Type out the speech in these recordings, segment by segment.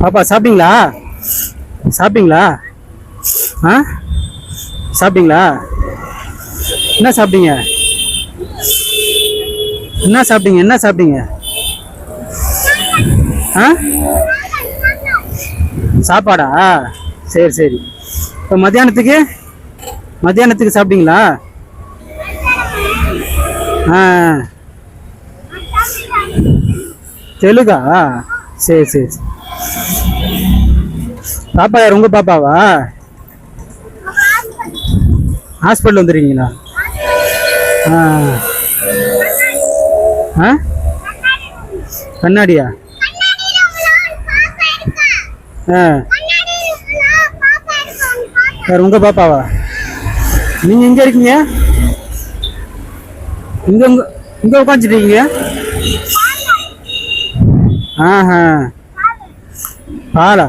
பாப்பா சாப்பிட்டீங்களா? சாப்பிட்டீங்களா? ஆ? சாப்பிட்டீங்களா? என்ன சாப்பிட்டீங்க? என்ன சாப்பிட்டீங்க? என்ன சாப்பிட்டீங்க? ஆ? சாப்பாடா? சரி சரி. இப்போ மத்தியானத்துக்கு? மத்தியானத்துக்கு சாப்பிட்டீங்களா? ஆ. தெலுங்கா? சரி சரி சரி. பாப்பா யார்? உங்க பாப்பாவா? ஹாஸ்பிட்டல் வந்துருக்கீங்களா? ஆ. ஆ? கண்ணாடியா? ஆ. யார் உங்க பாப்பாவா? நீங்க எங்க இருக்கீங்க? இங்க உங்க இங்க உட்காந்துட்டு இருக்கீங்க? ஆஹா. பாலா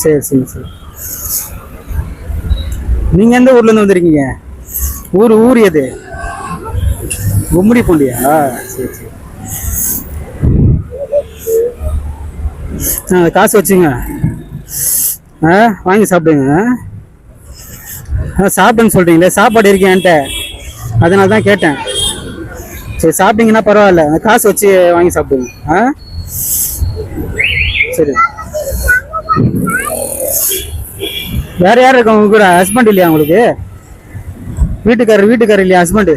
சரி சரி சரி. நீங்க எந்த ஊர்ல இருந்து வந்திருக்கீங்க? ஊர் ஊர் எது? கும்மிடி பூண்டியா? சரி சரி. ஆ காசு வச்சுங்க. ஆ வாங்கி சாப்பிடுங்க. ஆ சாப்பிடுன்னு சொல்றீங்களே சாப்பாடு இருக்கேன்ட்ட என்கிட்ட. அதனால தான் கேட்டேன். சரி சாப்பிட்டீங்கன்னா பரவாயில்ல. காசு வச்சு வாங்கி சாப்பிடுங்க. ஆ? சரி. வேற யார் இருக்கா உங்க கூட? ஹஸ்பண்ட் இல்லையா உங்களுக்கு? வீட்டுக்காரர் வீட்டுக்காரர் இல்லையா ஹஸ்பண்ட்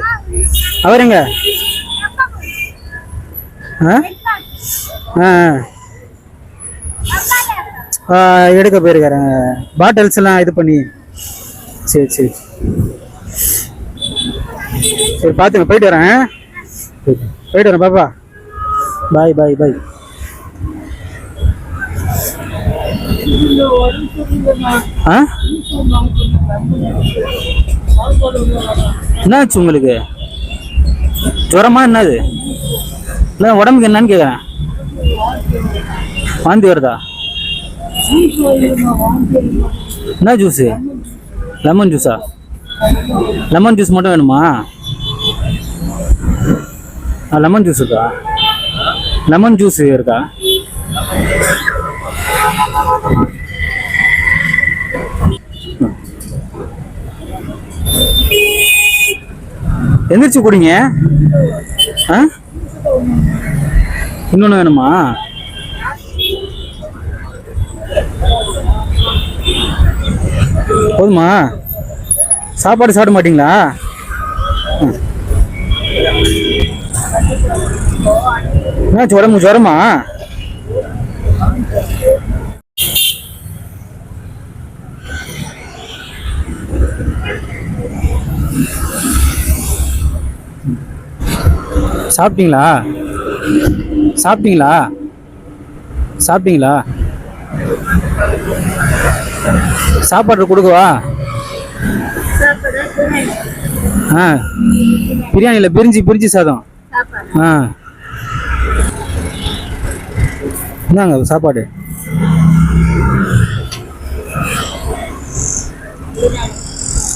அவருங்க ஆ? ஆ ஆ, எடுக்க போயிருக்காருங்க பாட்டில்ஸ் எல்லாம் இது பண்ணி. சரி சரி. சரி பார்த்துங்க. போயிட்டு வரேன். போயிட்டு வரேன் பாப்பா. பாய் பாய் பாய் ஆ என்னாச்சு உங்களுக்கு? ஜுரமா என்னது? இல்லை உடம்புக்கு என்னன்னு கேட்குறேன் வாந்தி வருதா? என்ன ஜூஸு லெமன் ஜூஸா லெமன் ஜூஸ் மட்டும் வேணுமா? ஆ லெமன் ஜூஸ் இருக்கா? லெமன் ஜூஸ் இருக்கா? எந்திரிச்சு குடிங்க. ஆ? இன்னொன்று வேணுமா? போதுமா? சாப்பாடு சாப்பிட மாட்டீங்களா? ம். என்னாச்சு உடம்பு ஜுரமா சாப்பிட்டீங்களா? சாப்பிட்டீங்களா? சாப்பிட்டீங்களா? சாப்பாடு கொடுக்கவா? ஆ. பிரியாணியில் பிரிஞ்சு பிரிஞ்சு சாதம். ஆ. என்னங்க சாப்பாடு.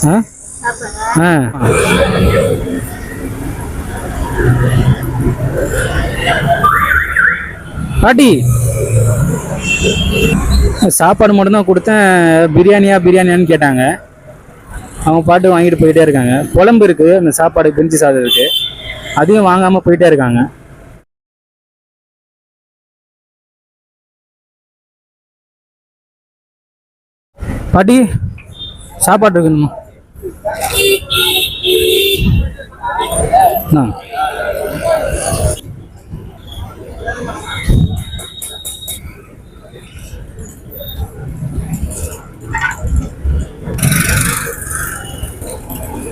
ஆ. பாட்டி. சாப்பாடு மட்டும்தான் கொடுத்தேன். பிரியாணியா பிரியாணியான்னு கேட்டாங்க. அவங்க பாட்டு வாங்கிட்டு போயிட்டே இருக்காங்க. குழம்பு இருக்கு. அந்த சாப்பாடு பிரிஞ்சு சாதம் அதையும் வாங்காம போயிட்டே இருக்காங்க. பாட்டி சாப்பாடு இருக்கணுமா?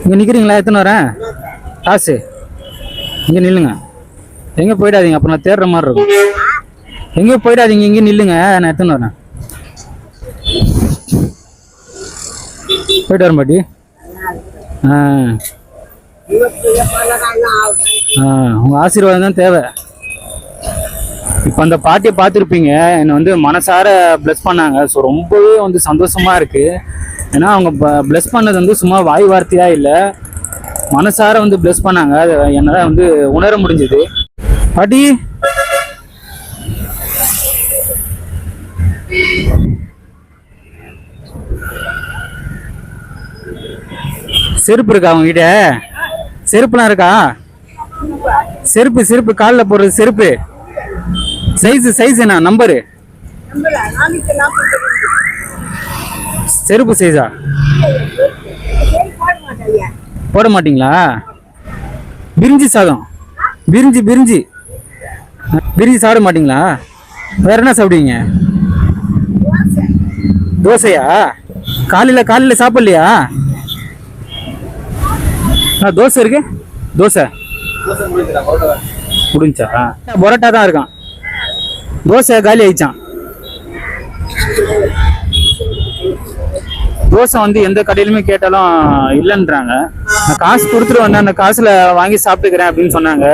இங்கே நிற்கிறீங்களா எத்தனை வரேன் காசு. இங்கே நில்லுங்க. எங்கே போயிடாதீங்க? அப்புறம் நான் தேடுற மாதிரி இருக்கும். எங்கேயும் போயிடாதீங்க? இங்கே நில்லுங்க. நான் எத்தனை வரேன்? போயிட்டு வரேன் பாட்டி. உங்க ஆசீர்வாதம் தான் தேவை. இப்போ அந்த பாட்டியை பார்த்துருப்பீங்க. என்னை வந்து மனசார ப்ளஸ் பண்ணாங்க. ஸோ ரொம்பவே வந்து சந்தோஷமாக இருக்குது ஏன்னா அவங்க ப்ளஸ் பண்ணது வந்து சும்மா வாய் வார்த்தையாக இல்லை. மனசார வந்து ப்ளஸ் பண்ணாங்க. அது என்னால் வந்து உணர முடிஞ்சது. பாட்டி. செருப்பு இருக்கா உங்ககிட்ட செருப்புலாம் இருக்கா? செருப்பு செருப்பு காலில் போடுறது செருப்பு. சைஸ் சைஸ் என்ன? நம்பரு செருப்பு சைஸா போட மாட்டீங்களா? பிரிஞ்சு சாதம். பிரிஞ்சு பிரிஞ்சு. பிரிஞ்சு சாப்பிட மாட்டீங்களா? வேற என்ன சாப்பிடுவீங்க? தோசையா? காலையில் காலையில் சாப்பிட்லையா? ஆ தோசை இருக்கு? தோசை. முடிஞ்சா பரோட்டா தான் இருக்கான். தோசை காலி ஆயிடுச்சான் தோசை வந்து எந்த கடையிலுமே கேட்டாலும் இல்லைன்றாங்க. நான் காசு கொடுத்துட்டு வந்தேன். அந்த காசுல வாங்கி சாப்பிட்டுக்கிறேன் அப்படின்னு சொன்னாங்க.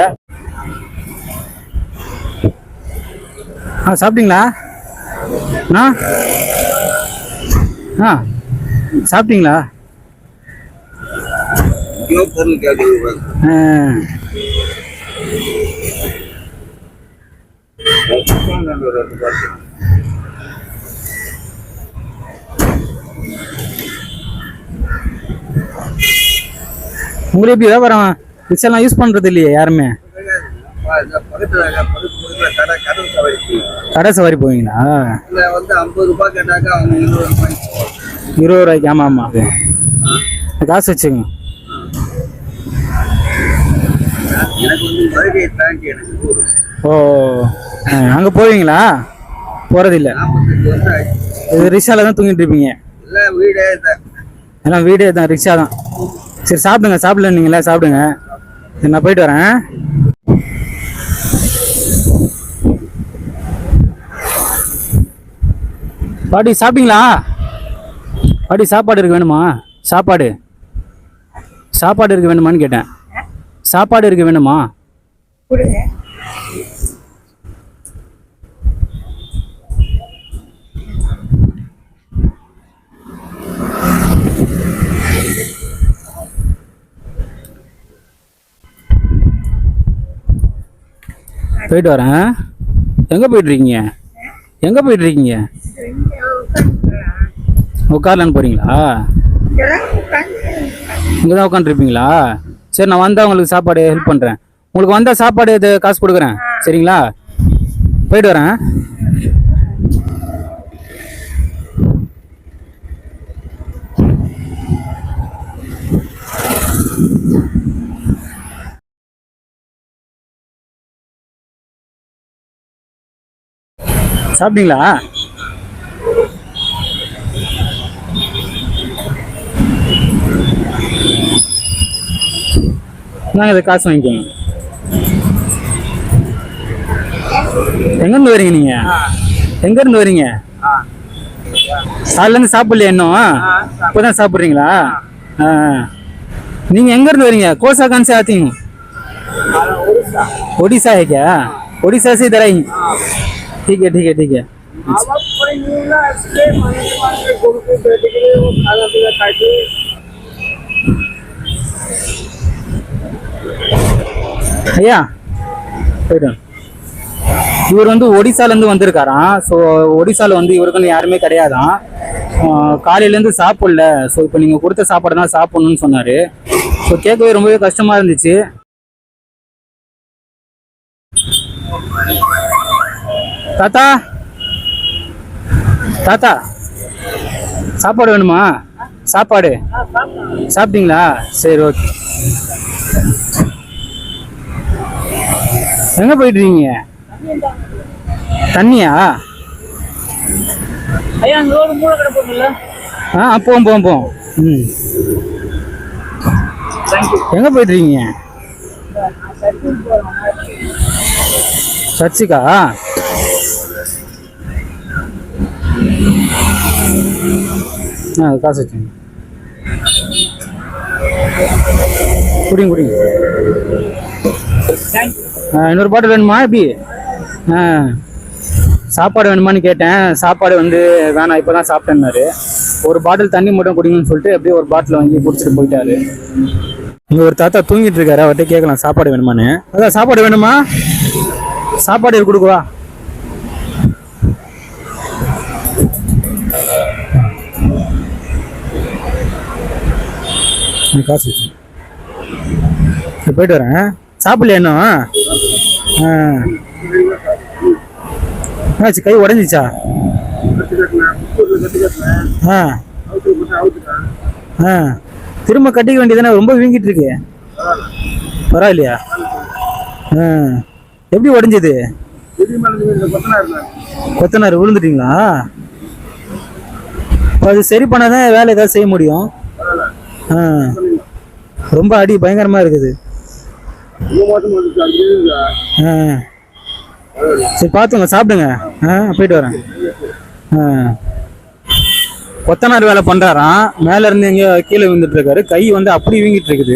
ஆ சாப்பிட்டீங்களா? ஆ? ஆ சாப்பிட்டீங்களா? பொருள் கேட்குது உங்களுக்கு எப்படி வியாபாரம் ரிக்ஷாலாம் யூஸ் பண்ணுறது இல்லையே யாருமே? கடை கடை சவாரி போவீங்களா? வந்து ஐம்பது ரூபாய் கேட்டாக்கா அவங்க இருபது ரூபாய்க்கு ஆமாம் ஆமாம் காசு வச்சுக்கோங்க. எனக்கு வந்து மதுரையை தாண்டி எனக்கு ஊர் ஓ அங்க போவீங்களா? ஆச்சு இது ரிக்ஷால தான் தூங்கிட்டு இருப்பீங்க. எல்லாம் வீடே தான் எல்லாம் வீடே தான் ரிக்ஷா தான். சரி சாப்பிடுங்க சாப்பிடலன்னீங்களா சாப்பிடுங்க. சரி, நான் போயிட்டு வரேன். பாட்டி சாப்பிட்டீங்களா? பாட்டி சாப்பாடு இருக்கு வேணுமா? சாப்பாடு. சாப்பாடு இருக்கு வேணுமான்னு கேட்டேன். சாப்பாடு இருக்கு வேணுமா? போயிட்டு வரேன். எங்கே போயிட்டு இருக்கீங்க எங்கே போயிட்டு இருக்கீங்க உட்காரலான்னு போறீங்களா? இங்கே தான் உட்காந்துருப்பீங்களா சரி நான் வந்தால் உங்களுக்கு சாப்பாடு ஹெல்ப் பண்ணுறேன் உங்களுக்கு வந்தால் சாப்பாடு இது காசு கொடுக்குறேன். சரிங்களா? போயிட்டு வரேன். சாப்பிட்டீங்களா? நாங்கள் இதை காசு வாங்கிக்கோங்க எங்கேருந்து வரீங்க நீங்க எங்கேருந்து வரீங்க காலையிலேருந்து சாப்பிடலையா இன்னும் இப்போதான் சாப்பிட்றீங்களா ஆ நீங்கள் எங்கேருந்து வரீங்க கோசா கான் से आती हूँ ओडिशा है क्या ओडिशा से इधर आई ठीक है ठीक है ठीक है ஐயா போயிடும் இவர் வந்து ஒடிசாலேருந்து வந்திருக்காராம். ஸோ ஒடிசாவில் வந்து இவருக்குன்னு யாருமே கிடையாதான் காலையிலேருந்து சாப்பிடல. ஸோ இப்போ நீங்கள் கொடுத்த சாப்பாடு தான் சாப்பிட்ணுன்னு சொன்னார். ஸோ கேட்கவே ரொம்பவே கஷ்டமாக இருந்துச்சு. தாத்தா? தாத்தா சாப்பாடு வேணுமா? சாப்பாடு. சாப்பிட்டீங்களா? சரி ஓகே. எங்க போயிட்டு இருக்கீங்க தண்ணியா? ஐயா அங்க ஒரு மூளை கடை போகல ஆ போவோம் போவோம் போவோம். ம். எங்க போயிட்டு இருக்கீங்க சர்ச்சுக்கா? ஆ காசு வச்சுங்க குடிங்க குடிங்க. இன்னொரு பாட்டில் வேணுமா எப்படி? ஆ சாப்பாடு வேணுமான்னு கேட்டேன். சாப்பாடு வந்து வேணாம் இப்போ தான் சாப்பிட்டேன்னாரு. ஒரு பாட்டில் தண்ணி மட்டும் குடிங்கன்னு சொல்லிட்டு அப்படியே ஒரு பாட்டில் வாங்கி குடிச்சிட்டு போயிட்டாரு. இங்கே ஒரு தாத்தா தூங்கிட்டு இருக்காரு அவர்கிட்ட கேட்கலாம் சாப்பாடு வேணுமான்னு. அதான் சாப்பாடு வேணுமா? சாப்பாடு கொடுக்குவா காசு சரி, போயிட்டு வரேன். சாப்பிடலையா இன்னும் கை உடஞ்சிச்சா? ஆ. ஆ. திரும்ப கட்டிக்க வேண்டியதானே ரொம்ப வீங்கிட்டு இருக்கு. பரவாயில்லையா? ஆ. எப்படி உடஞ்சது? கொத்தனார் விழுந்துட்டீங்களா? அது சரி பண்ணாதான் வேலை ஏதாவது செய்ய முடியும். ஆ. ரொம்ப அடி பயங்கரமா இருக்குது ரொம்ப மோசம் வந்துச்சு அது இருக்குதா? ஆ சரி பார்த்துங்க சாப்பிடுங்க. ஆ போயிட்டு வரேன். ஆ. கொத்தனார் வேலை பண்றாராம். மேல இருந்து எங்கேயோ கீழே விழுந்துட்டு இருக்காரு. கை வந்து அப்படி வீங்கிட்டு இருக்குது.